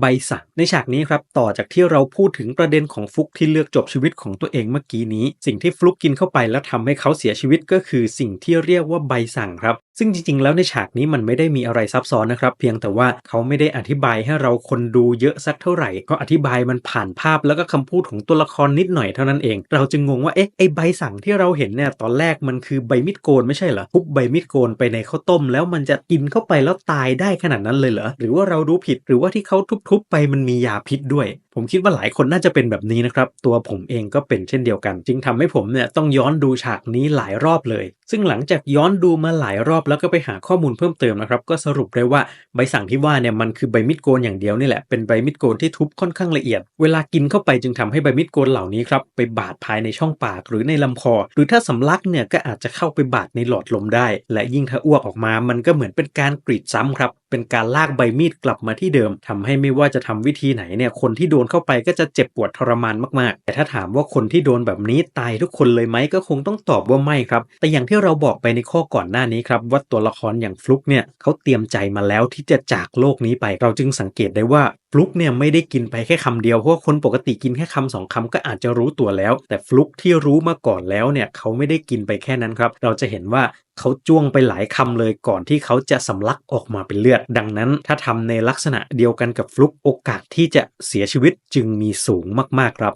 ใบสั่งในฉากนี้ครับต่อจากที่เราพูดถึงประเด็นของฟลุกที่เลือกจบชีวิตของตัวเองเมื่อกี้นี้ สิ่งที่ฟลุกกินเข้าไปแล้วทำให้เขาเสียชีวิตก็คือสิ่งที่เรียกว่าใบสั่งครับ ซึ่งจริงๆ แล้วในฉากนี้มันไม่ได้มีอะไรซับซ้อนนะครับ เพียงแต่ว่าเขาไม่ได้อธิบายให้เราคนดูเยอะสักเท่าไหร่ ก็อธิบายมันผ่านภาพแล้วก็คำพูดของตัวละครนิดหน่อยเท่านั้นเอง เราจึงงงว่าเอ๊ะไอใบสั่งที่เราเห็นเนี่ยตอนแรกมันคือใบมีดโกนไม่ใช่เหรอทุบใบมีดโกนไปในข้าวต้ม แล้วมันจะกินเข้าไปแล้วตายได้ขนาดนั้นเลยเหรอหรือว่าเราดูผิดหรือว่าที่เขาทุบๆไปมันมียาพิษด้วยผมคิดว่าหลายคนน่าจะเป็นแบบนี้นะครับ ตัวผมเองก็เป็นเช่นเดียวกัน จึงทำให้ผมเนี่ยต้องย้อนดูฉากนี้หลายรอบเลย ซึ่งหลังจากย้อนดูมาหลายรอบแล้วก็ไปหาข้อมูลเพิ่มเติมนะครับ ก็สรุปได้ว่าใบสั่งที่ว่าเนี่ยมันคือใบมีดโกนอย่างเดียวนี่แหละ เป็นใบมีดโกนที่ทุบค่อนข้างละเอียด เวลากินเข้าไปจึงทำให้ใบมีดโกนเหล่านี้ครับไปบาดภายในช่องปากหรือในลำคอ หรือถ้าสำลักเนี่ยก็อาจจะเข้าไปบาดในหลอดลมได้ และยิ่งถ้าอ้วกออกมา มันก็เหมือนเป็นการกรีดซ้ำครับ เป็นการลากใบมีดกลับมาที่เดิมทำให้ไม่ว่าจะทำวิธีไหนเนี่ยคนที่โดนเข้าไปก็จะเจ็บปวดทรมานมากๆ แต่ถ้าถามว่าคนที่โดนแบบนี้ตายทุกคนเลยไหมก็คงต้องตอบว่าไม่ครับ แต่อย่างที่เราบอกไปในข้อก่อนหน้านี้ครับว่าตัวละครอย่างฟลุกเนี่ยเขาเตรียมใจมาแล้วที่จะจากโลกนี้ไป เราจึงสังเกตได้ว่า ฟลุกเนี่ยไม่ได้กินไปแค่คำเดียวเพราะคนปกติกินแค่คำสองคำก็อาจจะรู้ตัวแล้ว แต่ฟลุกที่รู้มาก่อนแล้วเนี่ยเขาไม่ได้กินไปแค่นั้นครับ เราจะเห็นว่าเขาจ้วงไปหลายคำเลยก่อนที่เขาจะสำลักออกมาเป็นเลือด ดังนั้นถ้าทำในลักษณะเดียวกันกับฟลุกโอกาสที่จะเสียชีวิตจึงมีสูงมากๆครับ